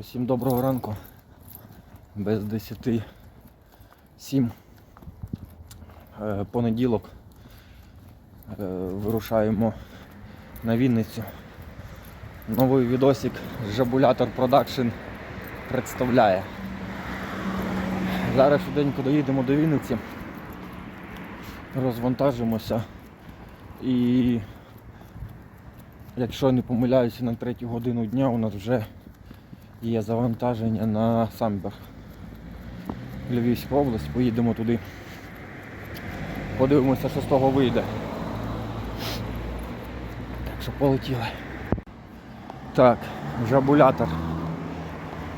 Усім доброго ранку. Без 10 7. Е, Понеділок. Е, Вирушаємо на Вінницю. Новий відосик Жабулятор Продакшн представляє. Зараз швиденько доїдемо до Вінниці. Розвантажимося і якщо не помиляюся на третю годину дня у нас вже є завантаження на Самбер. Львівська область, поїдемо туди. Подивимося, що з того вийде. Так що полетіли. Так, жабулятор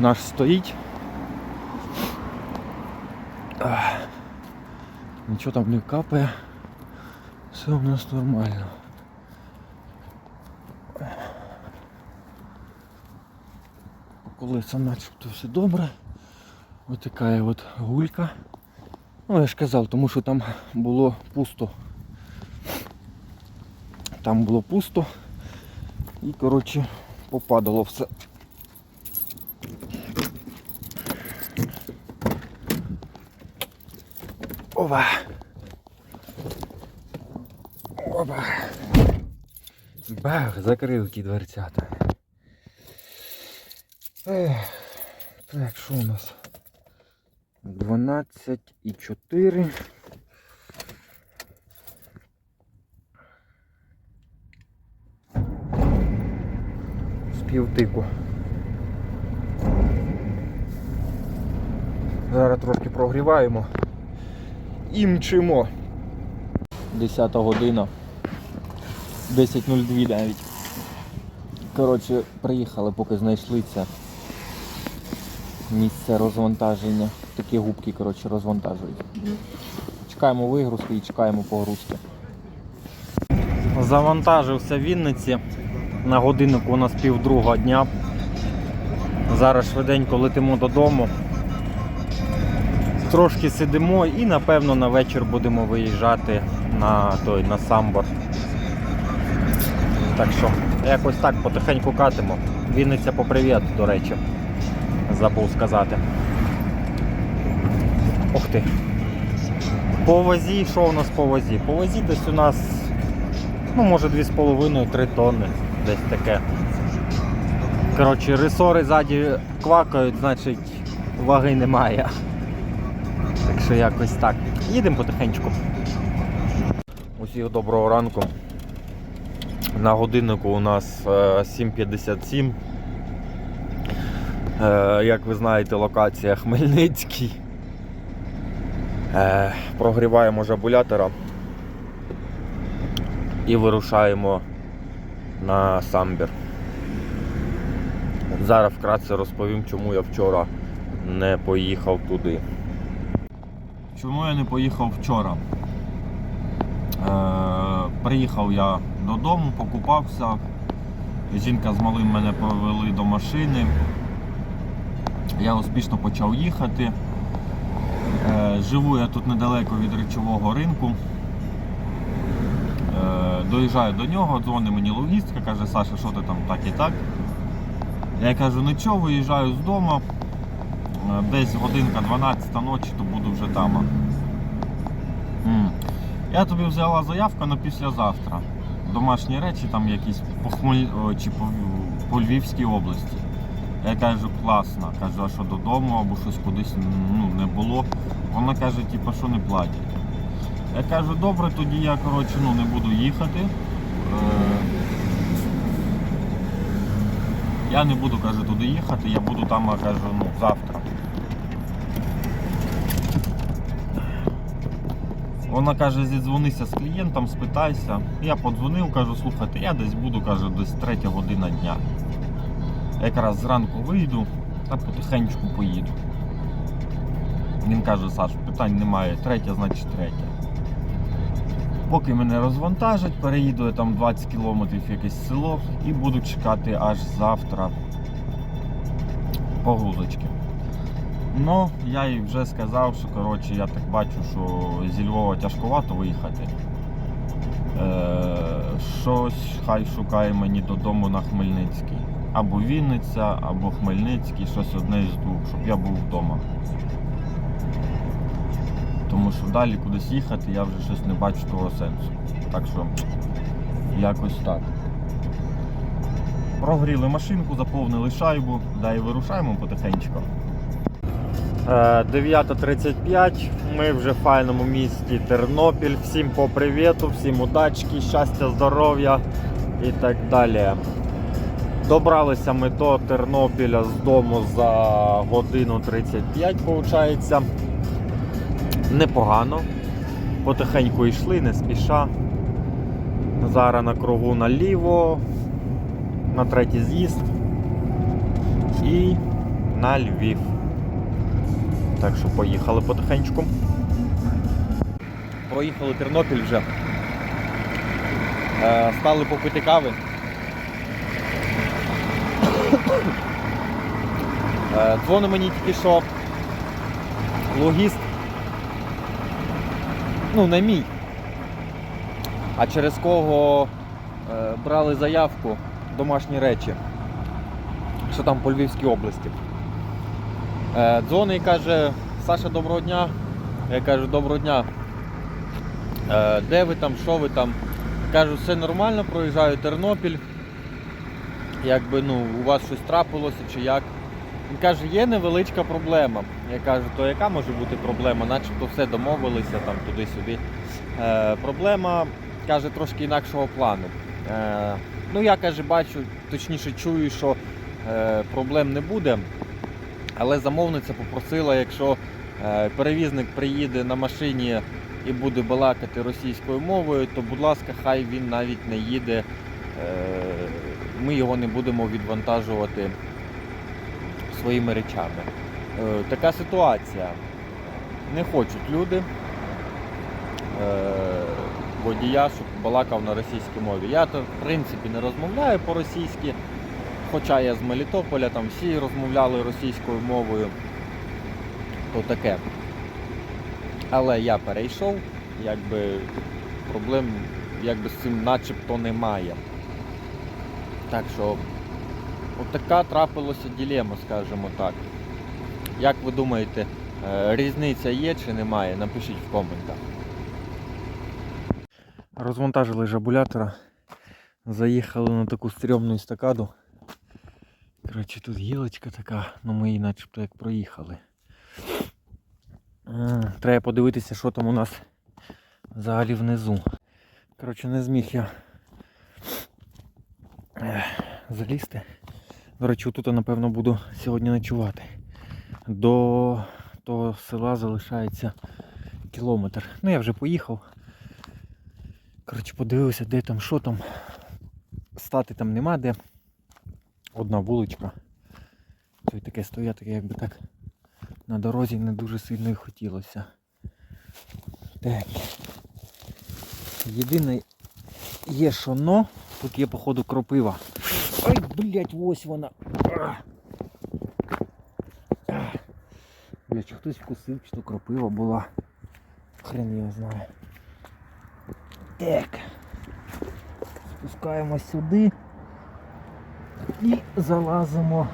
наш стоїть. Нічого там не капає. Все у нас нормально. По колесам начебто все добре. Ось така от гулька. Ну, я ж казав, тому що там було пусто. Там було пусто. І, коротше, попадало все. Ова. Опа. Бах, закрив ті дверцята. Ех, так, що у нас? 12 і 4. З. Зараз трошки прогріваємо і мчимо. 10 година. 10.02 навіть. Коротше, приїхали, поки знайшли це місце розвантаження. Такі губки коротше, розвантажують. Чекаємо вигрузки і чекаємо погрузки. Завантажився в Вінниці. На годиннику у нас півдруга дня. Зараз швиденько летимо додому. Трошки сидимо і напевно на вечір будемо виїжджати на той на самбор. Так що, якось так потихеньку катимо. Вінниця по привіт, до речі. Забув сказати. Ух ти. По вазі, що у нас по вазі? По вазі десь у нас, ну може 2,5-3 тонни. Десь таке. Коротше, ресори ззаді квакають, значить ваги немає. Так що якось так. Їдемо потихеньку. Усіх доброго ранку. На годиннику у нас е, 7.57. Е, Як ви знаєте, локація Хмельницький. Е, Прогріваємо жабулятора і вирушаємо на самбір. Зараз вкратце розповім, чому я вчора не поїхав туди. Чому я не поїхав вчора? Е, приїхав я додому, покупався. Жінка з малим мене повели до машини. Я успішно почав їхати. Е, живу я тут недалеко від речового ринку. Е, доїжджаю до нього, дзвонить мені логістика, каже, Саша, що ти там так і так. Я кажу, нічого, виїжджаю з дому. Е, Десь годинка 12 ночі, то буду вже там. Я тобі взяла заявку на післязавтра. Домашні речі там якісь по Хмель... чи по... по Львівській області. Я кажу, класно. Кажу, а що додому або щось кудись ну, не було. Вона каже, типу, що не платять. Я кажу, добре, тоді я коротше, ну, не буду їхати. Е, Я не буду, каже, туди їхати, я буду там, а, кажу, ну, завтра. Вона каже, зідзвонися з клієнтом, спитайся. Я подзвонив, кажу, слухайте, я десь буду, каже, десь третя година дня. Якраз зранку вийду та потихеньку поїду. Він каже, Саш, питань немає, третя, значить третя. Поки мене розвантажать, переїду я там 20 кілометрів якесь село і буду чекати аж завтра погрузочки. Ну, я їй вже сказав, що коротше, я так бачу, що зі Львова тяжкувато виїхати. Е, щось хай шукає мені додому на Хмельницький. Або Вінниця, або Хмельницький, щось одне із двох, щоб я був вдома. Тому що далі кудись їхати я вже щось не бачу того сенсу. Так що якось так. Прогріли машинку, заповнили шайбу, да і вирушаємо потихеньку. 9.35, ми вже в файному місті Тернопіль. Всім по привіту, всім удачки, щастя, здоров'я і так далі. Добралися ми до Тернопіля з дому за годину 35, виходить. Непогано. Потихеньку йшли, не спіша. Зараз на кругу наліво, на третій з'їзд і на Львів. Так що поїхали потихеньку. Проїхали Тернопіль вже. Е, стали попити кави. Е, дзвонить мені тільки що логіст. Ну, не мій. А через кого е, брали заявку домашні речі, що там по Львівській області. Е, дзвонить і каже, Саша, доброго дня. Я кажу, доброго дня. Е, де ви там, що ви там? Кажу, все нормально, проїжджаю Тернопіль. Якби ну, у вас щось трапилося чи як. Він каже, є невеличка проблема. Я кажу, то яка може бути проблема? Начебто все домовилися там туди-сюди. Е, проблема, каже, трошки інакшого плану. Е, ну я каже, бачу, точніше чую, що е, проблем не буде. Але замовниця попросила, якщо е, перевізник приїде на машині і буде балакати російською мовою, то будь ласка, хай він навіть не їде. Е, ми його не будемо відвантажувати своїми речами. Е, така ситуація. Не хочуть люди е, водія, щоб балакав на російській мові. Я то в принципі не розмовляю по-російськи, хоча я з Мелітополя, там всі розмовляли російською мовою, то таке. Але я перейшов, якби проблем якби з цим начебто немає. Так що Отака трапилася ділема, скажімо так. Як ви думаєте, е, різниця є чи немає? Напишіть в коментах. Розвантажили жабулятора. Заїхали на таку стрьомну estакаду. Коротше, тут гілочка така, ну ми її начебто як проїхали. Треба подивитися, що там у нас взагалі внизу. Коротше, не зміг я залізти. До речі, тут напевно буду сьогодні ночувати. До того села залишається кілометр. Ну я вже поїхав. Коротше, подивився, де там, що там. Стати там нема де. Одна вуличка. То таке стояти, якби так на дорозі не дуже сильно і хотілося. Так. Єдине є що но, тут є походу кропива. Ай, блять, ось вона. Блять, чи хтось вкусив, чи то кропива була. Хрен його знає. Так. Спускаємось сюди і залазимо.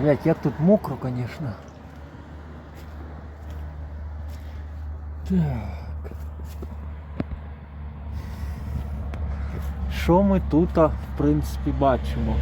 Блять, як тут мокро, звісно. Так. Що ми тут, в принципі, бачимо?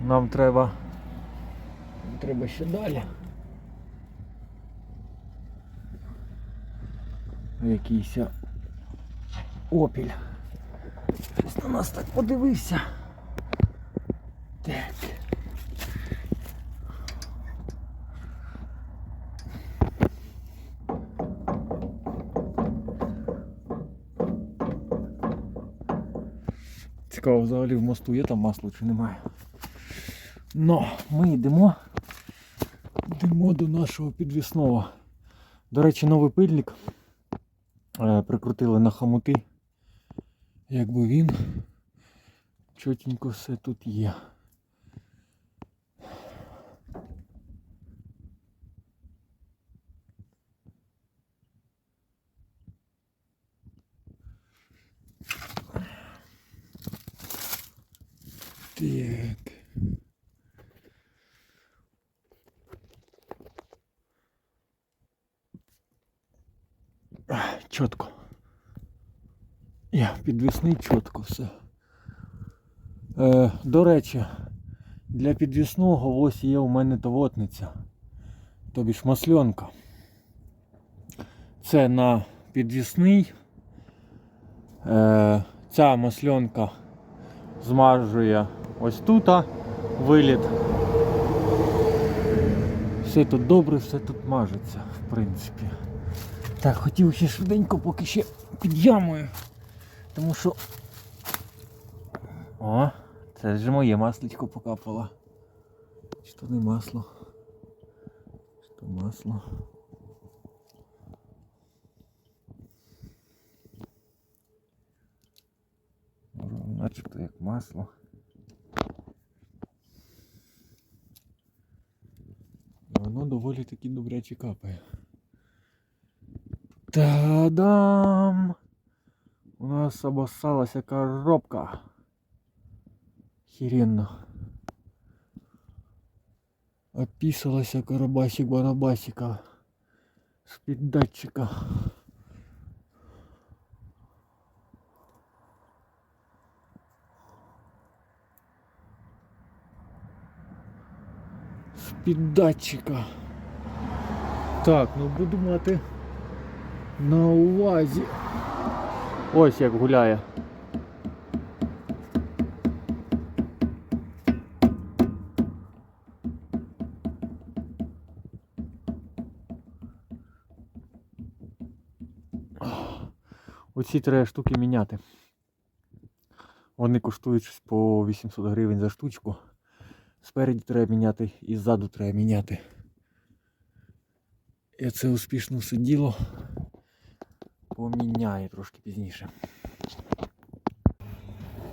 Нам треба. Треба ще далі. Якийсь опіль. Щось на нас так подивився. Цікаво, взагалі в мосту є там масло чи немає. Ну, ми йдемо. Йдемо до нашого підвісного. До речі, новий пильник. Е, прикрутили на хомути. Якби він. Чотенько все тут є. Так. Ах, Чітко. Я підвісний чітко все. Е, до речі, для підвісного ось є у мене тавотниця. Тобі ж масльонка. Це на підвісний. Е, ця масльонка змажує ось тут виліт. Все тут добре, все тут мажеться, в принципі. Так, хотів ще швиденько, поки ще під ямою. Тому що. О, це ж моє масличко покапало. Чи то не масло? Чи то масло? Начебто як масло. Воно доволі таки добряче капає. Та-дам! У нас обоссалася коробка. Херенно. Описалася коробасик барабасика з-під датчика. З-під датчика. Так, ну буду мати на увазі. Ось як гуляє. Оці треба штуки міняти. Вони коштують щось по 800 гривень за штучку. Спереді треба міняти і ззаду треба міняти. І це успішно все діло поміняє трошки пізніше.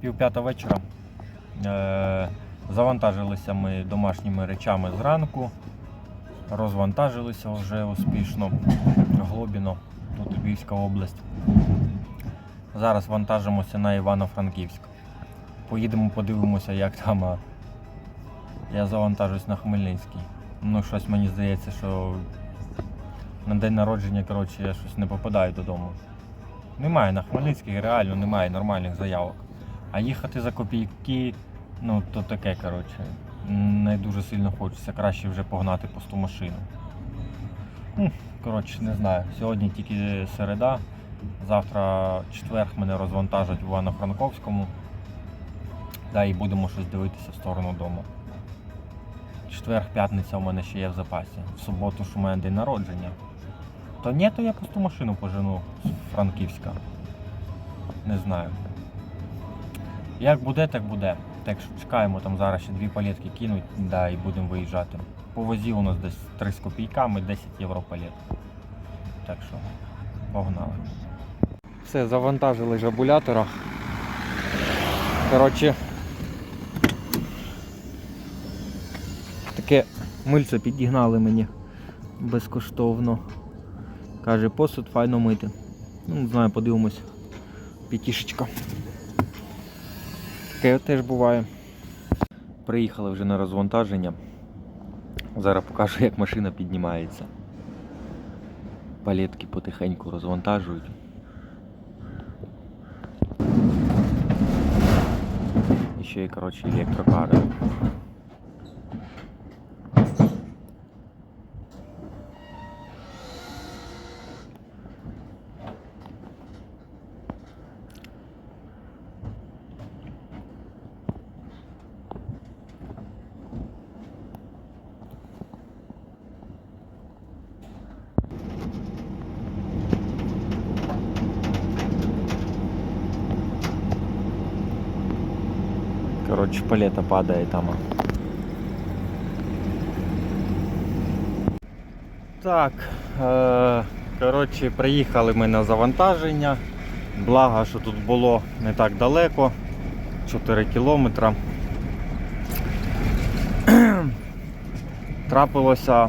Пів п'ята вечора. Е, завантажилися ми домашніми речами зранку. Розвантажилися вже успішно. Глобіно, тут Львівська область. Зараз вантажимося на Івано-Франківськ. Поїдемо, подивимося, як там. Я завантажусь на Хмельницький. Ну, щось мені здається, що на день народження, коротше, я щось не попадаю додому. Немає на Хмельницький, реально немає нормальних заявок. А їхати за копійки, ну то таке, коротше, не дуже сильно хочеться. Краще вже погнати пусту машину. Ну, коротше, не знаю. Сьогодні тільки середа, завтра четверг мене розвантажать в Івано-Франковському. Да, і будемо щось дивитися в сторону дому. Четверг, п'ятниця у мене ще є в запасі. В суботу ж у мене день народження. То ні, то я пусту машину пожену з Франківська. Не знаю. Як буде, так буде. Так що чекаємо, там зараз ще дві палетки кинуть, да, і будемо виїжджати. По возі у нас десь 3 з копійками, 10 євро палет. Так що, погнали. Все, завантажили жабулятора. Коротше. Таке мильце підігнали мені безкоштовно. Каже, посуд файно мити. Ну, не знаю, подивимось. П'ятішечка. Таке теж буває. Приїхали вже на розвантаження. Зараз покажу, як машина піднімається. Палетки потихеньку розвантажують. І ще й, коротше, електрокари. Коротше, палета падає там. Так, е, коротше, приїхали ми на завантаження. Благо, що тут було не так далеко, 4 кілометра. Трапилося.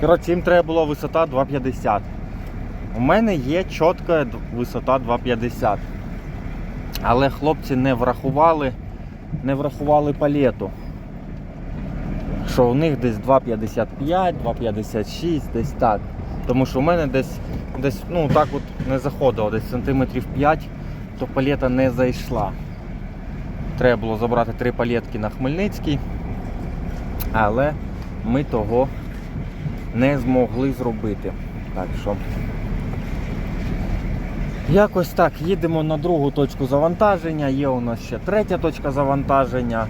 Коротше, їм треба було висота 2,50. У мене є чітка висота 2,50. Але хлопці не врахували не врахували палету. Що у них десь 2,55, 2,56, десь так. Тому що у мене десь, десь ну так от не заходило, десь сантиметрів 5, то палета не зайшла. Треба було забрати три палетки на Хмельницький, але ми того не змогли зробити. Так що якось так, їдемо на другу точку завантаження, є у нас ще третя точка завантаження.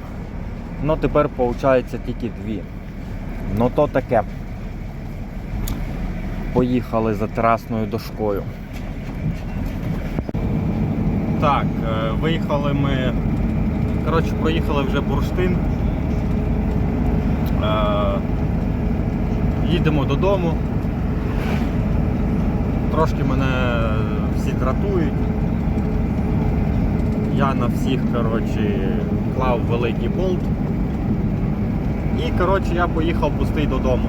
Ну тепер виходить тільки дві. Ну то таке. Поїхали за терасною дошкою. Так, е, виїхали ми. Коротше, проїхали вже бурштин. Е, Їдемо додому. Трошки мене всі дратують. Я на всіх коротше, клав великий болт. І коротше, я поїхав пустий додому.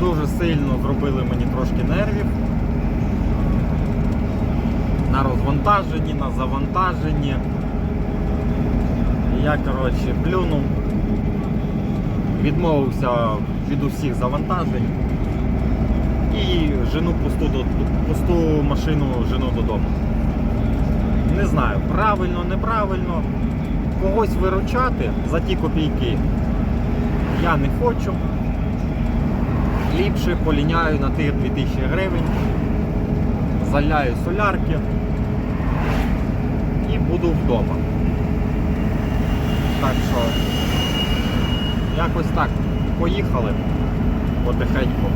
Дуже сильно зробили мені трошки нервів. На розвантаженні, на завантаженні. Я коротше, плюнув, відмовився від усіх завантажень і жену пусту, пусту машину жену додому. Не знаю, правильно, неправильно. Когось виручати за ті копійки я не хочу. Ліпше поліняю на тих 2000 гривень, заляю солярки і буду вдома. Так що якось так. Поїхали потихеньку.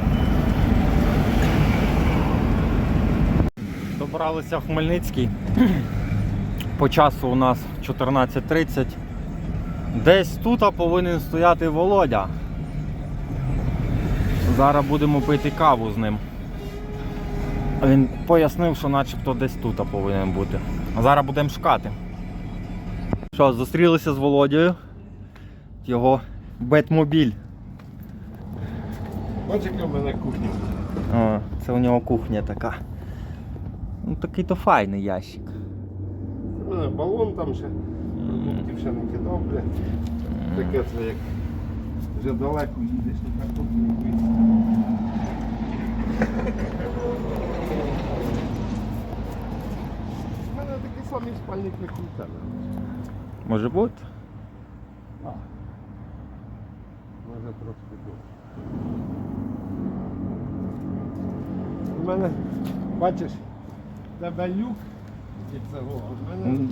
Добралися в Хмельницький. По часу у нас 14.30. Десь тут повинен стояти Володя. Зараз будемо пити каву з ним. Він пояснив, що начебто десь тут повинен бути. Зараз будемо шукати. Що, зустрілися з Володією. Його бетмобіль. Бачиш, яка в мене кухня. О, це у нього кухня така. Ну такий то файний ящик. Балон там ще. Продуктів ще не кидав, бля. Таке це як вже далеко їдеш, то картоплю не боїться. У мене такий самий спальник, як у тебе. Може бути? Так. Може трошки довше. У мене, бачиш, тебе люк і це о, а в мене. Мгм.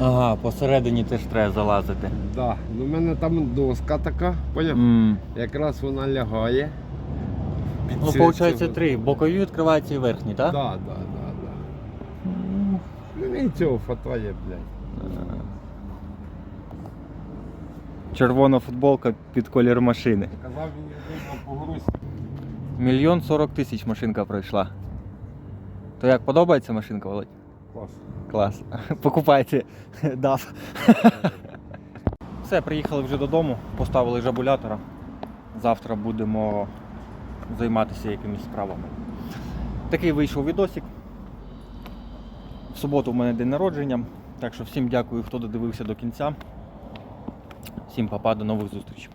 Ага, посередині теж треба залазити. Да, ну в мене там доска така, поняв? Mm. Якраз вона лягає. Під Ну, виходить, це- три. Бокові відкриваються і верхні, так? Да, да, да, да. Ну і цього хватає, блядь. Червона футболка під колір машини. Казав він по грузі. Мільйон сорок тисяч машинка пройшла. То як подобається машинка, Володь? Клас. Клас. Покупайте DAF. Все, приїхали вже додому, поставили жабулятора. Завтра будемо займатися якимись справами. Такий вийшов відосик. В суботу в мене день народження. Так що всім дякую, хто додивився до кінця. Всім папа, до нових зустрічей.